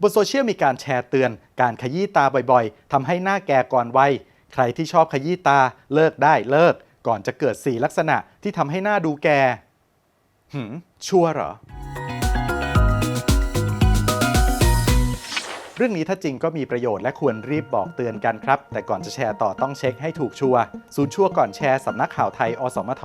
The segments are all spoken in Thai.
บนโซเชียลมีการแชร์เตือน การขยี้ตาบ่อยๆทำให้หน้าแก่ก่อนวัย ใครที่ชอบขยี้ตาเลิกได้เลิก ก่อนจะเกิดสี่ลักษณะที่ทำให้หน้าดูแก่หืมชัวร์เหรอ เรื่องนี้ถ้าจริงก็มีประโยชน์และควรรีบบอกเตือนกันครับ แต่ก่อนจะแชร์ต่อต้องเช็คให้ถูกชัวร์ศูนย์ชัวร์ก่อนแชร์สำนักข่าวไทย อสมท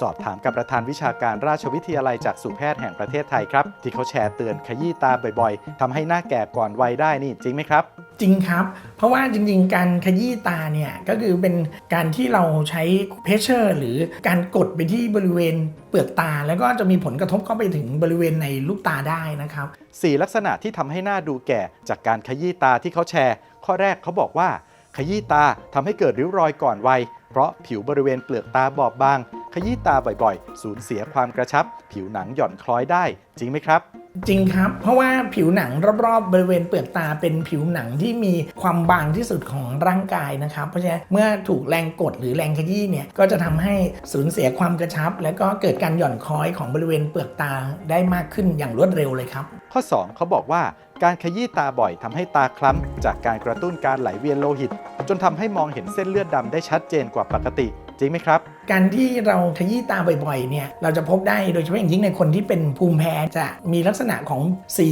สอบถามกับประธานวิชาการราชวิทยาลัยจากสุแพทย์แห่งประเทศไทยครับ ที่เขาแชร์เตือนขยี้ตาบ่อยๆทำให้หน้าแก่ก่อนวัยได้นี่จริงไหมครับ จริงครับ เพราะว่าจริงๆ การขยี้ตาเนี่ยก็คือเป็นการที่เราใช้เพชเชอร์หรือการกดไปที่บริเวณเปลือกตา แล้วก็จะมีผลกระทบเข้าไปถึงบริเวณในลูกตาได้นะครับ 4 ลักษณะที่ทำให้หน้าดูแก่ จากการขยี้ตาที่เขาแชร์ ข้อแรกเขาบอกว่า ขยี้ตาทำให้เกิดริ้วรอยก่อนวัยเพราะผิวบริเวณเปลือกตาบอบบาง ขยี้ตาบ่อยๆ สูญเสียความกระชับ ผิวหนังหย่อนคล้อยได้ จริงไหมครับ จริงครับ เพราะว่าผิวหนังรอบๆ บริเวณเปลือกตาเป็นผิวหนังที่มีความบางที่สุดของร่างกายนะครับ เพราะฉะนั้นเมื่อถูกแรงกดหรือแรงขยี้เนี่ยก็จะทำให้สูญเสียความกระชับ และก็เกิดการหย่อนคล้อยของบริเวณเปลือกตาได้มากขึ้นอย่างรวดเร็วเลยครับ ข้อ 2 เขาบอกว่าการขยี้ตาบ่อยทำให้ตาคล้ำจากการกระตุ้นการไหลเวียนโลหิต จนทำให้มองเห็นเส้นเลือดดำได้ชัดเจนกว่าปกติ จริงไหมครับ การที่เราขยี้ตาบ่อยๆเนี่ยเราจะพบได้โดยเฉพาะอย่างยิ่งในคนที่เป็นภูมิแพ้จะมีลักษณะของสี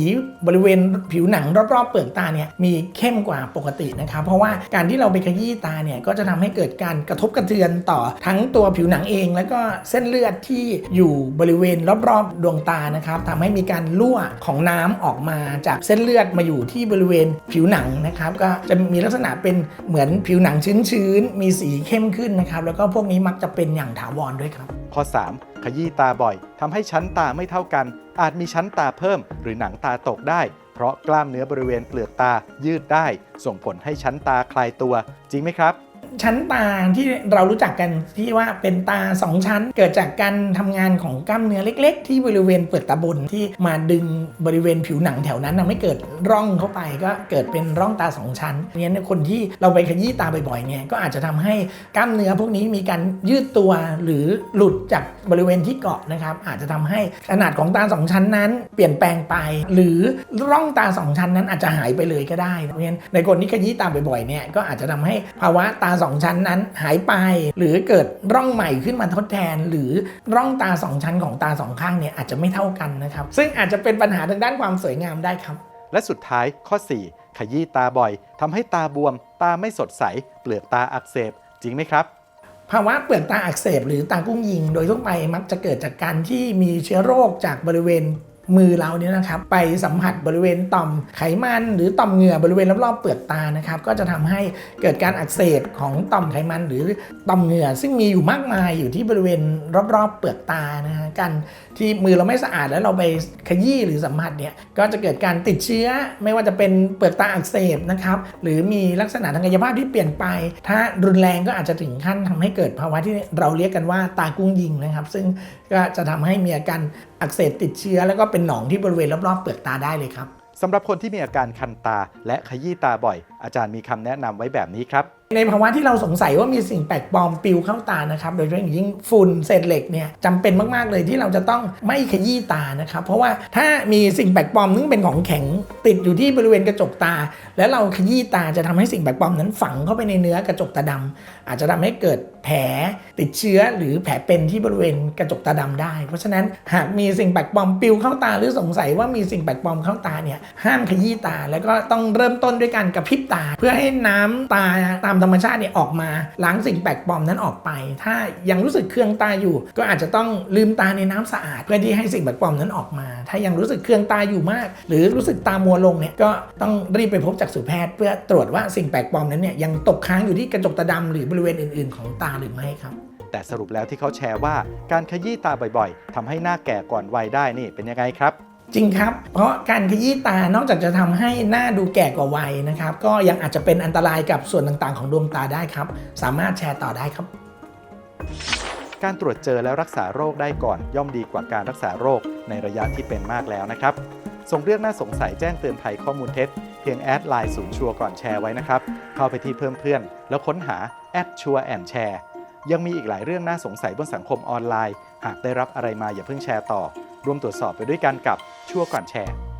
บริเวณผิวหนังรอบๆเปลือกตาเนี่ยมีเข้มกว่าปกตินะครับเพราะว่าการที่เราไปขยี้ตาเนี่ยก็จะทำให้เกิดการกระทบกระเทือนต่อทั้งตัวผิวหนังเอง แล้วก็เส้นเลือดที่อยู่บริเวณรอบๆดวงตานะครับทำให้มีการรั่วของน้ำออกมาจากเส้นเลือดมาอยู่ที่บริเวณผิวหนังนะครับก็จะมีลักษณะเป็นเหมือนผิวหนังชื้นๆมีสีเข้มขึ้นนะครับแล้วก็พวกนี้มักจะเป็น็นอย่างถาวรด้วยครับ ข้อ 3 ขยี้ตาบ่อยทำให้ชั้นตาไม่เท่ากัน อาจมีชั้นตาเพิ่ม หรือหนังตาตกได้ เพราะกล้ามเนื้อบริเวณเปลือกตายืดได้ ส่งผลให้ชั้นตาคลายตัว จริงไหมครับ ชั้นตาที่เรารู้จักกันที่ว่าเป็นตา 2 ชั้น เกิดจากการทำงานของกล้ามเนื้อเล็ก ๆ ที่บริเวณเปลือกตาบนที่มาดึงบริเวณผิวหนังแถวนั้นทำให้เกิดร่องเข้าไปก็เกิดเป็นร่องตา 2 ชั้นเนั้นคนที่เราไปขยี้ตาบ่อยๆเนี่ยก็อาจจะทำให้กล้ามเนื้อพวกนี้มีการยืดตัวหรือหลุดจากบริเวณที่เกาะนะครับอาจจะทำให้ขนาดของตา 2 ชั้นนั้น เปลี่ยนแปลงไป หรือร่องตา 2 ชั้นนั้นอาจจะหายไปเลยก็ได้เพราะฉะนั้นในคนที่ขยี้ตาบ่อยๆเนี่ยก็อาจจะทำให้ภาวะตา2ชั้นนั้นหายไป หรือเกิดร่องใหม่ขึ้นมาทดแทน หรือร่องตา2ชั้นของตาสองข้างเนี่ยอาจจะไม่เท่ากันนะครับ ซึ่งอาจจะเป็นปัญหาทางด้านความสวยงามได้ครับ และสุดท้ายข้อ 4 ขยี้ตาบ่อยทำให้ตาบวม ตาไม่สดใส เปลือกตาอักเสบ จริงไหมครับภาวะเปลือกตาอักเสบหรือตากุ้งยิง โดยทั่วไปมักจะเกิดจากการที่มีเชื้อโรคจากบริเวณ มือเราเนี่ยนะครับไปสัมผัสบริเวณต่อมไขมัน หรือต่อมเหงื่อบริเวณรอบๆเปลือกตานะครับก็จะทำให้เกิดการอักเสบของต่อมไขมัน หรือต่อมเหงื่อ ซึ่งมีอยู่มากมายอยู่ที่บริเวณรอบๆเปลือกตานะฮะการที่มือเราไม่สะอาดแล้วเราไปขยี้หรือสัมผัสเนี่ยก็จะเกิดการติดเชื้อ ไม่ว่าจะเป็นเปลือกตาอักเสบนะครับหรือมีลักษณะทางกายภาพที่เปลี่ยนไป ถ้ารุนแรงก็อาจจะถึงขั้นทำให้เกิดภาวะที่เราเรียกกันว่าตากุ้งยิงนะครับ ซึ่งก็จะทำให้มีอาการ อักเสบติดเชื้อ แล้วก็เป็นหนองที่บริเวณรอบๆเปลือกตาได้เลยครับสำหรับคนที่มีอาการคันตาและขยี้ตาบ่อย อาจารย์มีคำแนะนำไว้แบบนี้ครับ ในภาวะที่เราสงสัยว่ามีสิ่งแปลกปลอมปิวเข้าตานะครับโดยเฉพาะอย่างยิ่งฝุ่นเศษเหล็กเนี่ยจำเป็นมาก ๆ เลยที่เราจะต้องไม่ขยี้ตานะครับเพราะว่าถ้ามีสิ่งแปลกปลอมนึ่งเป็นของแข็งติดอยู่ที่บริเวณกระจกตา แล้วเราขยี้ตาจะทำให้สิ่งแปลกปลอมนั้นฝังเข้าไปในเนื้อกระจกตาดำอาจจะทำให้เกิดแผลติดเชื้อหรือแผลเป็นที่บริเวณกระจกตาดำได้ เพราะฉะนั้นหากมีสิ่งแปลกปลอมปิวเข้าตา หรือสงสัยว่ามีสิ่งแปลกปลอมเข้าตาเนี่ยห้ามขยี้ตา แล้วก็ต้องเริ่มต้นด้วยการกระพริบตา เพื่อให้น้ำตาตามธรรมชาติเนี่ยออกมาล้างสิ่งแปลกปลอมนั้นออกไป ถ้ายังรู้สึกเคืองตาอยู่ ก็อาจจะต้องลืมตาในน้ำสะอาด เพื่อที่ให้สิ่งแปลกปลอมนั้นออกมา ถ้ายังรู้สึกเคืองตาอยู่มาก หรือรู้สึกตามัวลงเนี่ยก็ต้องรีบไปพบจักษุแพทย์เพื่อตรวจว่าสิ่งแปลกปลอมนั้นเนี่ยยังตกค้างอยู่ที่กระจกตาดำหรือบริเวณอื่น ๆ ของตาหรือไม่ครับแต่สรุปแล้วที่เขาแชร์ว่าการขยี้ตาบ่อยๆทำให้หน้าแก่ก่อนวัยได้นี่เป็นยังไงครับ จริงครับ เพราะการขยี้ตานอกจากจะทำให้หน้าดูแก่กว่าวัยนะครับ ก็ยังอาจจะเป็นอันตรายกับส่วนต่างๆ ของดวงตาได้ครับ สามารถแชร์ต่อได้ครับ การตรวจเจอแล้วรักษาโรคได้ก่อน ย่อมดีกว่าการรักษาโรคในระยะที่เป็นมากแล้วนะครับ ส่งเรื่องน่าสงสัยแจ้งเตือนภัยข้อมูลเท็จ เพียงแอดไลน์ศูนย์ชัวร์ก่อนแชร์ไว้นะครับ เข้าไปที่เพิ่มเพื่อน แล้วค้นหาแอดชัวร์แอนแชร์ยังมีอีกหลายเรื่องน่าสงสัยบนสังคมออนไลน์ หากได้รับอะไรมาอย่าเพิ่งแชร์ต่อ ร่วมตรวจสอบไปด้วยกันกับชั่วก่อนแชร์